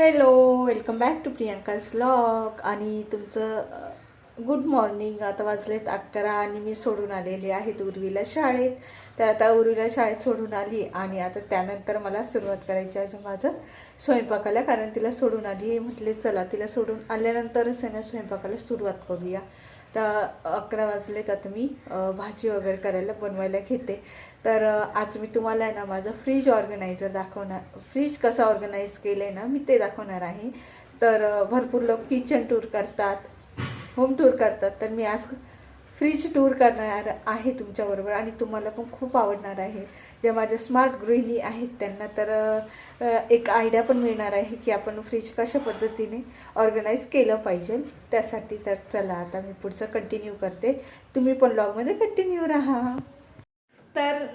Hello welcome back to Priyanka's vlog आणि तुमचं good morning आता वाजलेत अकरा आणि मी सोडून आलेली आहे उर्वीला शाळेत. तर आता उर्वीला शाळेत सोडून आली आणि आता त्यानंतर मला सुरुवात करायची आहे माझं स्वयंपाकाला कारण तिला सोडून आली म्हटले चला तिला सोडून आल्यानंतरच आहे ना स्वयंपाकाला सुरुवात करूया. तर अकरा वाजलेत आता मी भाजी वगैरे करायला बनवायला घेते. तर आज मी तुम्हाला आहे ना माझं फ्रीज ऑर्गनायझर दाखवणार फ्रीज कसं ऑर्गनाईज केलं आहे ना मी ते दाखवणार आहे. तर भरपूर लोक किचन टूर करतात होम टूर करतात. तर मी आज फ्रीज टूर करणार आहे तुमच्याबरोबर आणि तुम्हाला पण खूप आवडणार आहे. ज्या माझ्या स्मार्ट गृहिणी आहेत त्यांना तर एक आयडिया पण मिळणार आहे की आपण फ्रीज कशा पद्धतीने ऑर्गनाईज केलं पाहिजे. त्यासाठी तर चला आता मी पुढचं कंटिन्यू करते. तुम्ही पण ब्लॉगमध्ये कंटिन्यू राहा. तर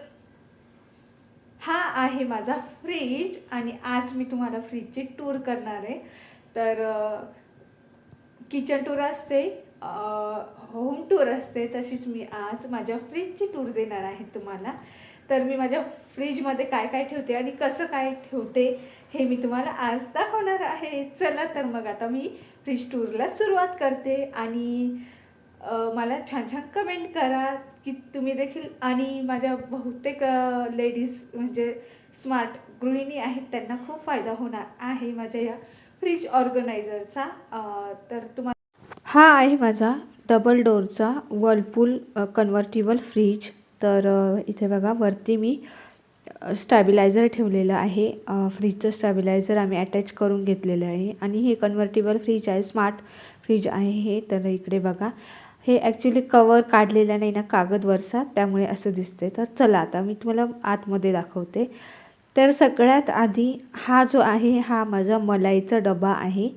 हा आहे माझा फ्रीज आणि आज मी तुम्हाला फ्रीजची टूर करणार आहे. तर किचन टूर असते होम टूर असते तशीच मी आज माझ्या फ्रीजची टूर देणार आहे तुम्हाला. तर मी माझ्या फ्रीजमध्ये काय काय ठेवते आणि कसं काय ठेवते हे मी तुम्हाला आज दाखवणार आहे. चला तर मग आता मी फ्रीज टूरला सुरुवात करते आणि मला छान छान कमेंट करा की तुम्ही देखील आणि माझ्या बहुतेक लेडीज म्हणजे स्मार्ट गृहिणी आहेत त्यांना खूप फायदा होणार आहे माझ्या या फ्रीज ऑर्गनायझरचा तर तुम्हाला हा आहे माझा डबल डोअरचा वर्लपूल कन्व्हर्टिबल फ्रीज तर इथे बघा वरती मी स्टॅबिलायझर ठेवलेलं आहे. फ्रीजचं स्टॅबिलायझर आम्ही अटॅच करून घेतलेलं आहे. आणि हे कन्व्हर्टिबल फ्रीज आहे स्मार्ट फ्रीज आहे हे. तर इकडे बघा हे ॲक्च्युली कवर काढलेलं नाही ना कागदवरचा त्यामुळे असं दिसते तर चला आता मी तुम्हाला आतमध्ये दाखवते. तर सगळ्यात आधी हा जो आहे हा माझा मलाईचा डबा आहे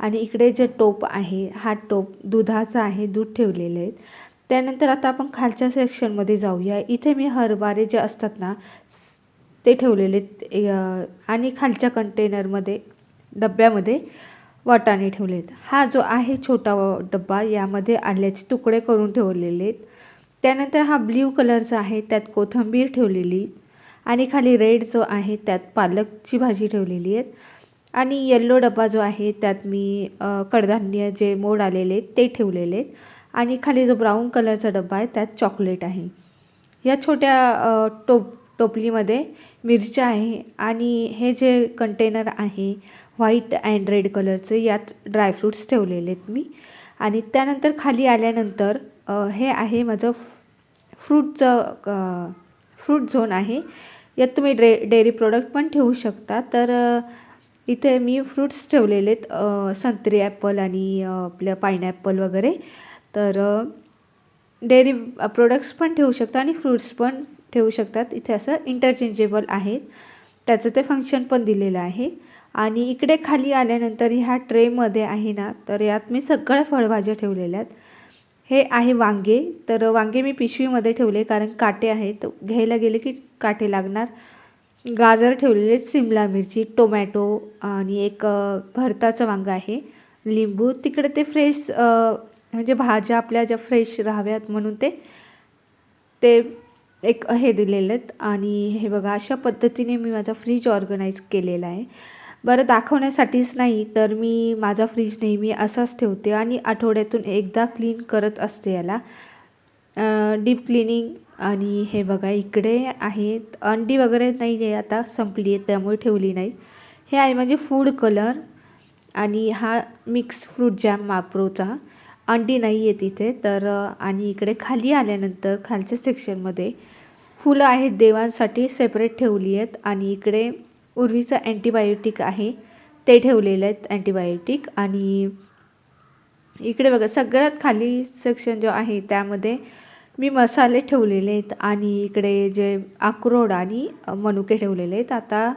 आणि इकडे जे टोप आहे हा टोप दुधाचा आहे दूध ठेवलेले आहेत. त्यानंतर आता आपण खालच्या सेक्शनमध्ये जाऊया. इथे मी हरभरे जे असतात ना ते ठेवलेले आहेत. आणि खालच्या कंटेनरमध्ये डब्यामध्ये. वाटाणे ठेवलेत. हा जो आहे छोटा डब्बा यामध्ये आल्याचे तुकडे करून ठेवलेले आहेत. त्यानंतर हा ब्ल्यू कलरचा आहे त्यात कोथिंबीर ठेवलेली आणि खाली रेड जो आहे त्यात पालकची भाजी ठेवलेली आहे आणि येल्लो डबा जो आहे त्यात मी कडधान्य जे मोड आलेले आहेत ते ठेवलेले आहेत. आणि खाली जो ब्राऊन कलरचा डबा आहे त्यात चॉकलेट आहे. या छोट्या टोप टोपलीमध्ये मिरच्या आहे आणि हे जे कंटेनर आहे व्हाईट अँड रेड कलरचे यात ड्रायफ्रूट्स ठेवलेले आहेत मी. आणि त्यानंतर खाली आल्यानंतर हे आहे माझं फ्रूटचं फ्रूट झोन आहे. यात तुम्ही ड्रे डेअरी प्रोडक्ट पण ठेवू शकता. तर इथे मी फ्रूट्स ठेवलेले आहेत संत्री ॲपल आणि आपलं पायनॅपल वगैरे. तर डेअरी प्रोडक्ट्स पण ठेवू शकता आणि फ्रूट्स पण ठेवू शकतात. इथे असं इंटरचेंजेबल आहेत. त्याचं ते फंक्शन पण दिलेलं आहे. आणि इकडे खाली आल्यानंतर ह्या ट्रेमध्ये आहे ना तर यात मी सगळ्या फळभाज्या ठेवलेल्या आहेत. हे आहे वांगे तर वांगे मी पिशवीमध्ये ठेवले कारण काटे आहेत. घ्यायला गेले की काटे लागणार. गाजर ठेवलेले आहेत, सिमला मिरची टोमॅटो आणि एक भरताचं वांगं आहे. लिंबू तिकडे ते फ्रेश म्हणजे भाज्या आपल्या ज्या फ्रेश राहाव्यात म्हणून ते ते एक हे दिलेले आहेत. आणि हे बघा अशा पद्धतीने मी माझा फ्रीज ऑर्गनाईज केलेला आहे. बरं दाखवण्यासाठीच नाही तर मी माझा फ्रीज नेहमी असाच ठेवते आणि आठवड्यातून एकदा क्लीन करत असते याला. डीप क्लिनिंग आणि हे बघा इकडे आहेत. अंडी वगैरे नाही आहे आता संपली आहे त्यामुळे ठेवली नाही. हे आहे म्हणजे फूड कलर आणि हा मिक्स फ्रूट जॅम माप्रोचा अंडी नाही आहे तिथे तर आणि इकडे खाली आल्यानंतर खालच्या सेक्शनमध्ये फुलं आहेत देवांसाठी सेपरेट ठेवली आहेत. आणि इकडे उर्वीचं अँटीबायोटिक आहे ते ठेवलेलं आहेत अँटीबायोटिक आणि इकडे बघा सगळ्यात खाली सेक्शन जो आहे त्यामध्ये मी मसाले ठेवलेले आहेत आणि इकडे जे अक्रोड आणि मनुके ठेवलेले आहेत. आता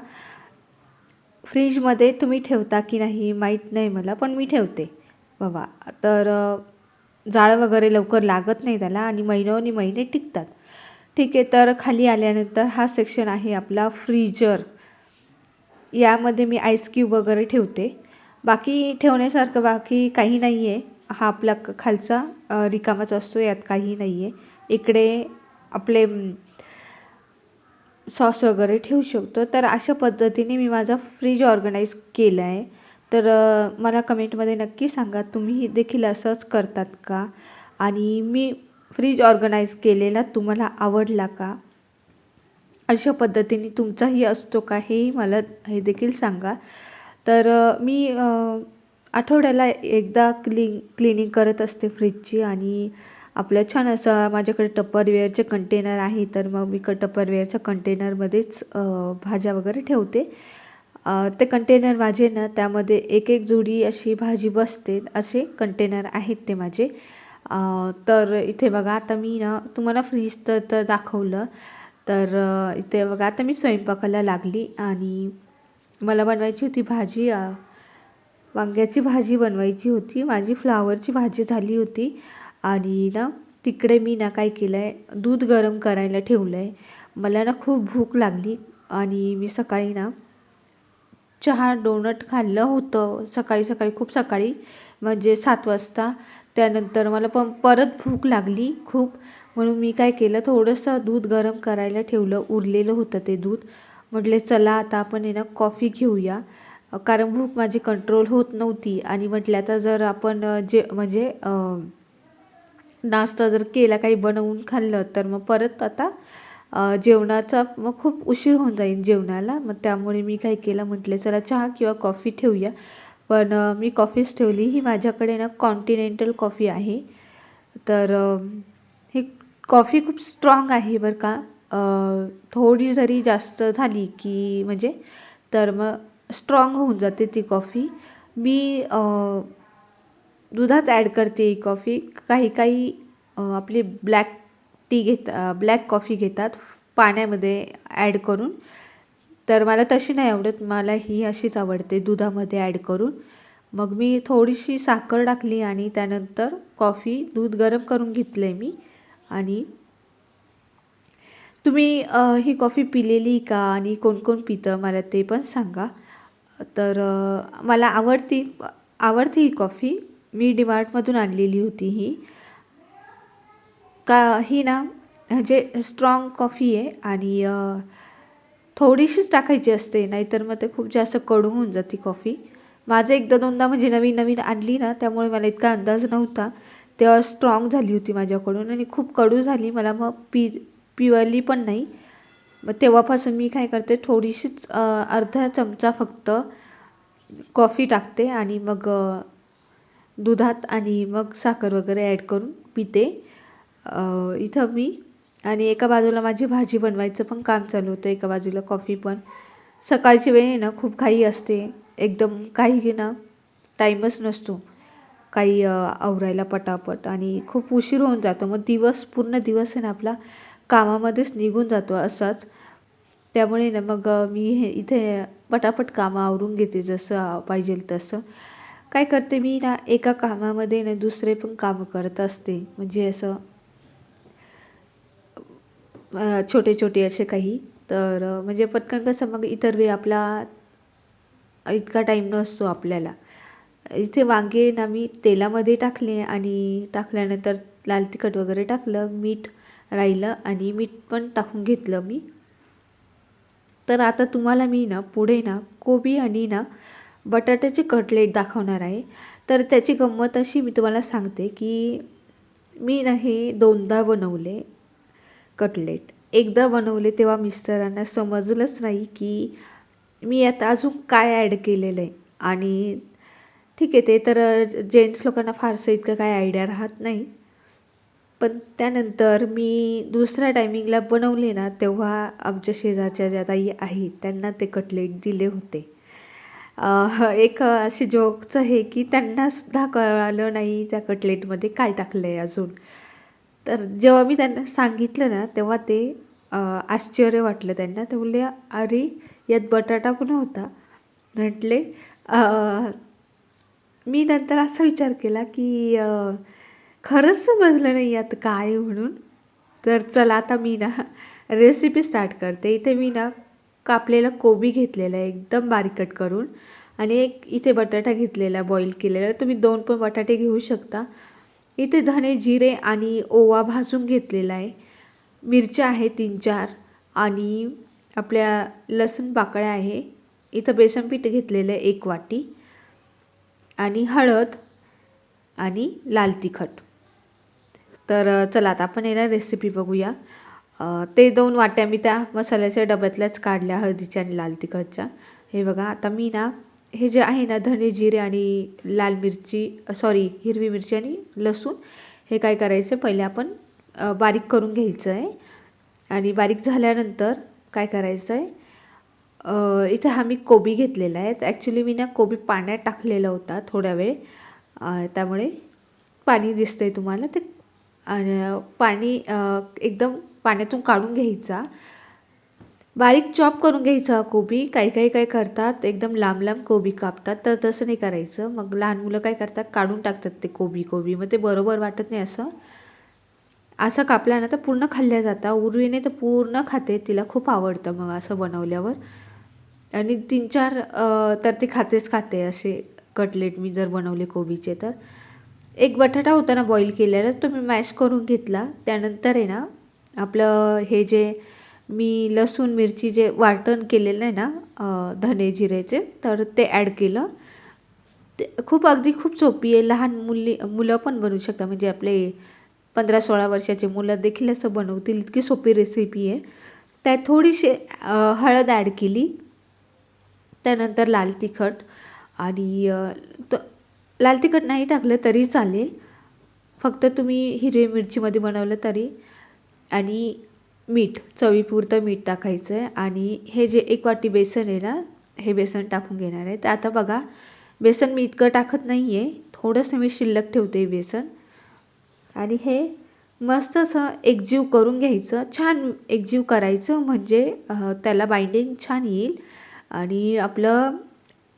फ्रीजमध्ये तुम्ही ठेवता की नाही माहीत नाही मला पण मी ठेवते. बाबा तर जाळं वगैरे लवकर लागत नाही त्याला आणि महिनोनी महिने टिकतात. ठीक आहे तर खाली आल्यानंतर हा सेक्शन आहे आपला फ्रीजर यामध्ये मी आईस क्यूब वगैरे ठेवते. बाकी ठेवण्यासारखं बाकी काही नाही आहे हा आपला क- खालचा रिकामाच असतो यात काही नाही आहे इकडे आपले सॉस वगैरे ठेवू शकतो. तर अशा पद्धतीने मी माझा फ्रीज ऑर्गनाईज केला आहे तर मला कमेंटमध्ये नक्की सांगा तुम्ही देखील असंच करतात का? आणि मी फ्रीज ऑर्गनाईज केलेला तुम्हाला आवडला का? अशा पद्धतीने तुमचाही असतो का हेही मला हे देखील सांगा. तर मी आठवड्याला एकदा क्लीन क्लिनिंग करत असते फ्रीजची आणि आपलं छान असं माझ्याकडे टप्परवेअरचे कंटेनर आहे तर मग मी क टप्परवेअरच्या कंटेनरमध्येच भाज्या वगैरे ठेवते. ते कंटेनर माझे ना त्यामध्ये एक एक जोडी अशी भाजी बसते असे कंटेनर आहेत ते माझे. तर इथे बघा आता मी ना तुम्हाला फ्रीज तर तर दाखवलं. तर इथे बघा आता मी स्वयंपाकाला लागली आणि मला बनवायची होती भाजी वांग्याची भाजी बनवायची होती. माझी फ्लावरची भाजी झाली होती आणि ना तिकडे मी ना काय केलं आहे दूध गरम करायला ठेवलं आहे मला ना खूप भूक लागली आणि मी सकाळी ना चहा डोनट खाल्लं होतं. सकाळी सकाळी खूप सकाळी म्हणजे सात वाजता. त्यानंतर मला पण परत भूक लागली खूप. म्हणून मी काय केलं थोडंसं दूध गरम करायला ठेवलं उरलेलं होतं ते दूध. म्हटले चला आता आपण आहे ना कॉफी घेऊया. कारण भूक माझी कंट्रोल होत नव्हती. आणि म्हटलं आता जर आपण जे म्हणजे नाश्ता जर केला काही बनवून खाल्लं तर मग परत आता जेवणाचा मग खूप उशीर होऊन जाईल जेवणाला. मग त्यामुळे मी काय केलं म्हटले चला चहा किंवा कॉफी ठेवूया. पण मी कॉफीच ठेवली. ही माझ्याकडे ना कॉन्टिनेंटल कॉफी आहे. तर कॉफी खूप स्ट्रॉंग आहे बरं का. थोडी जरी जास्त झाली की म्हणजे तर मग स्ट्रॉंग होऊन जाते ती कॉफी. मी दुधात ॲड करते ही कॉफी. काही काही आपली ब्लॅक टी घेत ब्लॅक कॉफी घेतात पाण्यामध्ये ॲड करून. तर मला तशी नाही आवडत. मला ही अशीच आवडते दुधामध्ये ॲड करून. मग मी थोडीशी साखर टाकली आणि त्यानंतर कॉफी दूध गरम करून घेतलं आहे मी. आणि तुम्ही ही कॉफी पिलेली का आणि कोण कोण पितं मला ते पण सांगा. तर मला आवडती आवडते ही कॉफी. मी डीमार्टमधून आणलेली होती ही. का ही ना म्हणजे स्ट्रॉंग कॉफी आहे आणि थोडीशीच टाकायची असते नाहीतर मग ते खूप जास्त कडू होऊन जाते कॉफी. माझं एकदा दोनदा म्हणजे नवीन नवीन आणली ना त्यामुळे मला इतका अंदाज नव्हता. तेव्हा स्ट्रॉंग झाली होती माझ्याकडून आणि खूप कडू झाली. मला मग पी पिवली पण नाही. मग तेव्हापासून मी काय करते थोडीशीच अर्धा चमचा फक्त कॉफी टाकते आणि मग दुधात आणि मग साखर वगैरे ॲड करून पिते. इथं मी आणि एका बाजूला माझी भाजी बनवायचं पण काम चालू होतं. एका बाजूला कॉफी पण. सकाळची वेळ आहे ना खूप काही असते. एकदम काही ना टाईमच नसतो. काही आवरायला पटापट आणि खूप उशीर होऊन जातो. मग दिवस पूर्ण दिवस आहे ना आपला कामामध्येच निघून जातो असाच. त्यामुळे ना मग मी हे इथे पटापट कामं आवरून घेते जसं पाहिजे तसं. काय करते मी ना एका कामामध्ये ना दुसरे पण कामं करत असते. म्हणजे असं छोटे छोटे असे काही. तर म्हणजे पटकन कसं मग इतर वेळ आपला इतका टाईम नसतो आपल्याला. इथे वांगे ना मी तेलामध्ये टाकले आणि टाकल्यानंतर लाल तिखट वगैरे टाकलं मीठ राहिलं आणि मीठ पण टाकून घेतलं मी. तर आता तुम्हाला मी ना पुढे ना कोबी आणि ना बटाट्याचे कटलेट दाखवणार आहे. तर त्याची गंमत अशी मी तुम्हाला सांगते की मी ना हे दोनदा बनवले कटलेट. एकदा बनवले तेव्हा मिस्टरांना समजलंच नाही की मी आता अजून काय ॲड केलेलं आहे. आणि ठीक आहे ते तर जेंट्स लोकांना फारसं इतकं काय आयडिया राहत नाही. पण त्यानंतर मी दुसऱ्या टायमिंगला बनवले ना तेव्हा आमच्या शेजारच्या ज्या ताई आहेत त्यांना ते कटलेट दिले होते. एक अशी जोकचं हे की त्यांनासुद्धा कळालं नाही त्या कटलेटमध्ये काय टाकलं आहे अजून. तर जेव्हा मी त्यांना सांगितलं ना तेव्हा ते आश्चर्य वाटलं त्यांना. ते बोलले अरे यात बटाटा पण होता. म्हटले मी नंतर असा विचार केला की खरंच समजलं नाही आता काय आहे म्हणून. तर चला आता मी ना रेसिपी स्टार्ट करते. इथे मी ना कापलेला कोबी घेतलेला आहे एकदम बारीकट करून. आणि एक इथे बटाटा घेतलेला बॉईल केलेला. तुम्ही दोन पण बटाटे घेऊ शकता. इथे धणे जिरे आणि ओवा भाजून घेतलेला आहे. मिरच्या आहे तीन चार. आणि आपल्या लसूण पाकळ्या आहे. इथं बेसन पीठ घेतलेलं आहे एक वाटी. आणि हळद आणि लाल तिखट. तर चला आता आपण येणार रेसिपी बघूया. ते दोन वाट्या मी त्या मसाल्याच्या डब्यातल्याच काढल्या हळदीच्या आणि लाल तिखटच्या. हे बघा आता मी ना हे जे आहे ना धने जिरे आणि लाल मिरची सॉरी हिरवी मिरची आणि लसूण हे काय करायचं पहिले आपण बारीक करून घ्यायचं आहे आणि बारीक झाल्यानंतर काय करायचं आहे इथे हा मी कोबी घेतलेला आहे. ॲक्च्युली मी ना कोबी पाण्यात टाकलेला होता थोड्या वेळ. त्यामुळे पाणी दिसतं आहे तुम्हाला. ते आणि पाणी एकदम पाण्यातून काढून घ्यायचा. बारीक चॉप करून घ्यायचा हा कोबी. काही काही काय करतात एकदम लांब लांब कोबी कापतात. तर तसं नाही करायचं. मग लहान मुलं काय करतात? काढून टाकतात ते कोबी कोबी. मग ते बरोबर वाटत नाही असं. असं कापला ना तर पूर्ण खाल्ल्या जाता. उर्वीने तर पूर्ण खाते. तिला खूप आवडतं मग असं बनवल्यावर. आणि तीन चार तर ते खातेच खाते असे कटलेट मी जर बनवले कोबीचे तर. एक बटाटा होता ना बॉईल केलेला तो मी मॅश करून घेतला. त्यानंतर आहे ना आपलं हे जे मी लसूण मिरची जे वाटण केलेलं आहे ना धने जिरेचे तर ते ॲड केलं. ते खूप अगदी खूप सोपी आहे लहान मुली मुलं पण बनवू शकतात. म्हणजे आपले पंधरा सोळा वर्षाचे मुलं देखील असं बनवतील. इतकी सोपी रेसिपी आहे. त्यात थोडीशी हळद ॲड केली. त्यानंतर लाल तिखट आणि त लाल तिखट नाही टाकलं तरी चालेल. फक्त तुम्ही हिरवी मिरचीमध्ये बनवलं तरी. आणि मीठ चवीपुरतं मीठ टाकायचं आहे आणि हे जे एक वाटी बेसन आहे ना हे बेसन टाकून घेणार आहे. तर आता बघा बेसन मी इतकं टाकत नाही आहे थोडंसं मी शिल्लक ठेवते बेसन. आणि हे मस्त असं एकजीव करून घ्यायचं. छान एकजीव करायचं. म्हणजे त्याला बाइंडिंग छान येईल. आणि आपलं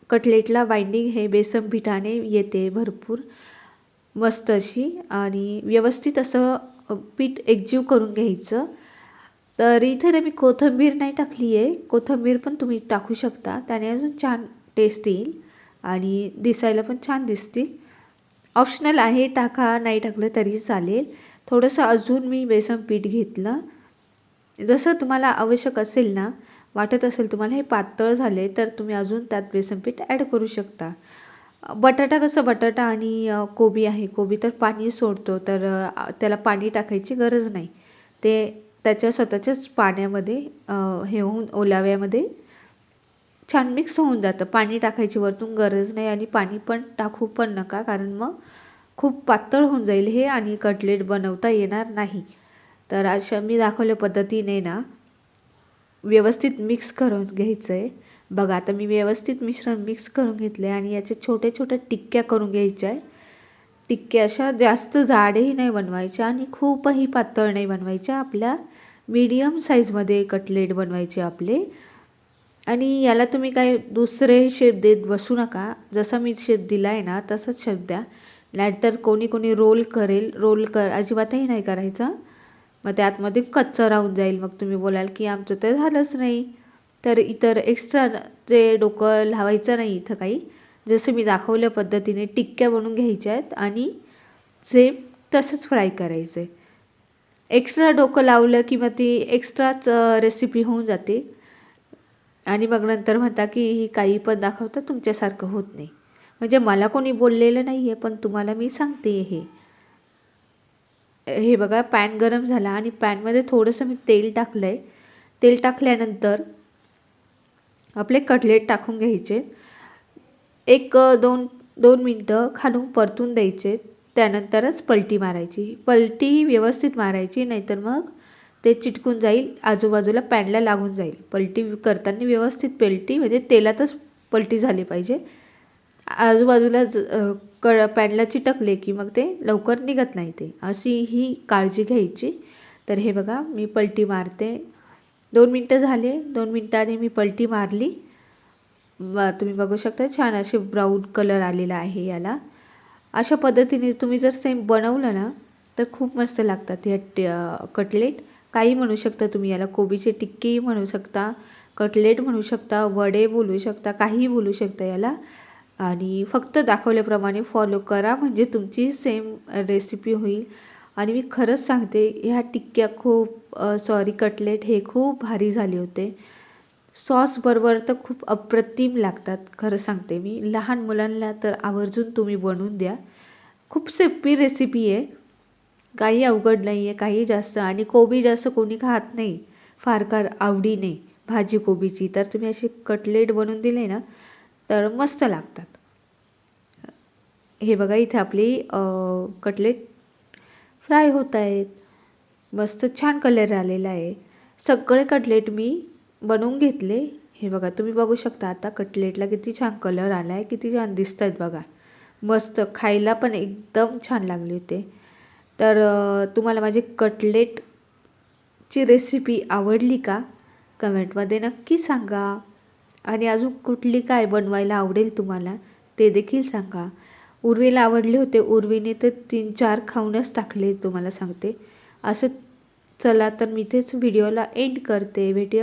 कटलेटला बाइंडिंग हे बेसन पिठाने येते भरपूर मस्त अशी. आणि व्यवस्थित असं पीठ एकजीव करून घ्यायचं. तर इथे ना मी कोथिंबीर नाही टाकली आहे. कोथिंबीर पण तुम्ही टाकू शकता. त्याने अजून छान टेस्ट येईल आणि दिसायला पण छान दिसतील. ऑप्शनल आहे टाका नाही टाकलं तरी चालेल. थोडंसं अजून मी बेसन पीठ घेतलं. जसं तुम्हाला आवश्यक असेल ना वाटत असेल तुम्हाला हे पातळ झाले तर तुम्ही अजून त्यात बेसन पीठ ॲड करू शकता. बटाटा कसं बटाटा आणि कोबी आहे कोबी तर पाणी सोडतो तर त्याला पाणी टाकायची गरज नाही. ते त्याच्या स्वतःच्याच पाण्यामध्ये हे होऊन ओलाव्यामध्ये छान मिक्स होऊन जातं. पाणी टाकायची वरतून गरज नाही आणि पाणी पण टाकू पण नका कारण मग खूप पातळ होऊन जाईल हे आणि कटलेट बनवता येणार नाही. तर अशा मी दाखवल्या पद्धतीने ना व्यवस्थित मिक्स करून घ्यायचं आहे बघा आता मी व्यवस्थित मिश्रण मिक्स करून घेतलं आहे आणि याच्या छोट्या छोट्या टिक्क्या करून घ्यायच्या आहे टिक्क्या अशा जास्त जाडही नाही बनवायच्या आणि खूपही पातळ नाही बनवायच्या. आपल्या मीडियम साईजमध्ये कटलेट बनवायचे आपले. आणि याला तुम्ही काय दुसरे शेप देत बसू नका. जसा मी शेप दिला आहे ना तसाच शेप द्या. नाहीतर कोणी कोणी रोल करेल. रोल कर अजिबातही नाही करायचा. मग ते आतमध्ये कच्चं राहून जाईल. मग तुम्ही बोलाल की आमचं तर झालंच नाही. तर इतर एक्स्ट्रा जे डोकं लावायचं नाही इथं काही. जसं मी दाखवल्या पद्धतीने टिक्क्या बनवून घ्यायच्या आहेत आणि जे तसंच फ्राय करायचं आहे एक्स्ट्रा डोकं लावलं की मग ती एक्स्ट्राच रेसिपी होऊन जाते. आणि मग नंतर म्हणता की ही काही पण दाखवता तुमच्यासारखं होत नाही. म्हणजे मला कोणी बोललेलं नाही आहे पण तुम्हाला मी सांगते हे. हे बघा पॅन गरम झाला आणि पॅनमध्ये थोडंसं मी तेल टाकलं आहे तेल टाकल्यानंतर आपले कटलेट टाकून घ्यायचे. एक दोन दोन मिनटं खालून परतून द्यायचे. त्यानंतरच पलटी मारायची. पलटी ही व्यवस्थित मारायची नाहीतर मग ते चिटकून जाईल आजूबाजूला पॅनला लागून जाईल. पलटी करताना व्यवस्थित पलटी म्हणजे तेलातच पलटी झाली पाहिजे. आजूबाजूला ज क पॅडला चिटकले की मग ते लवकर निघत नाही ते. अशी ही काळजी घ्यायची. तर हे बघा मी पलटी मारते. दोन मिनटं झाले. दोन मिनटाने मी पलटी मारली. तुम्ही बघू शकता छान असे ब्राऊन कलर आलेला आहे याला. अशा पद्धतीने तुम्ही जर सेम बनवलं ना तर खूप मस्त लागतात ह्या ट कटलेट. काही म्हणू शकता तुम्ही याला कोबीचे टिक्केही म्हणू शकता कटलेट म्हणू शकता वडे बोलू शकता काहीही बोलू शकता याला. आणि फक्त दाखवल्याप्रमाणे फॉलो करा म्हणजे तुमची सेम रेसिपी होईल. आणि मी खरंच सांगते ह्या टिक्क्या खूप सॉरी कटलेट हे खूप भारी झाले होते. सॉसबरोबर तर खूप अप्रतिम लागतात खरं सांगते मी. लहान मुलांना तर आवर्जून तुम्ही बनवून द्या. खूप सोपी रेसिपी आहे. काही अवघड नाही आहे काही जास्त. आणि कोबी जास्त कोणी खात नाही. फार फार आवडीने भाजी कोबीची. तर तुम्ही अशी कटलेट बनवून दिले ना तर मस्त लागतात. हे बघा इथे आपली कटलेट फ्राय होत आहेत. मस्त छान कलर आलेला आहे. सगळे कटलेट मी बनवून घेतले. हे बघा तुम्ही बघू शकता आता कटलेटला किती छान कलर आला आहे किती छान दिसत आहेत बघा. मस्त खायला पण एकदम छान लागले होते. तर तुम्हाला माझी कटलेटची रेसिपी आवडली का? कमेंटमध्ये नक्की सांगा. आणि अजून कुठली काय बनवायला आवडेल तुम्हाला ते देखील सांगा. उर्वीला आवडले होते. उर्वीने तर तीन चार खाऊनच टाकले तुम्हाला सांगते. असं चला तर मी तेच व्हिडिओला एंड करते. भेटूया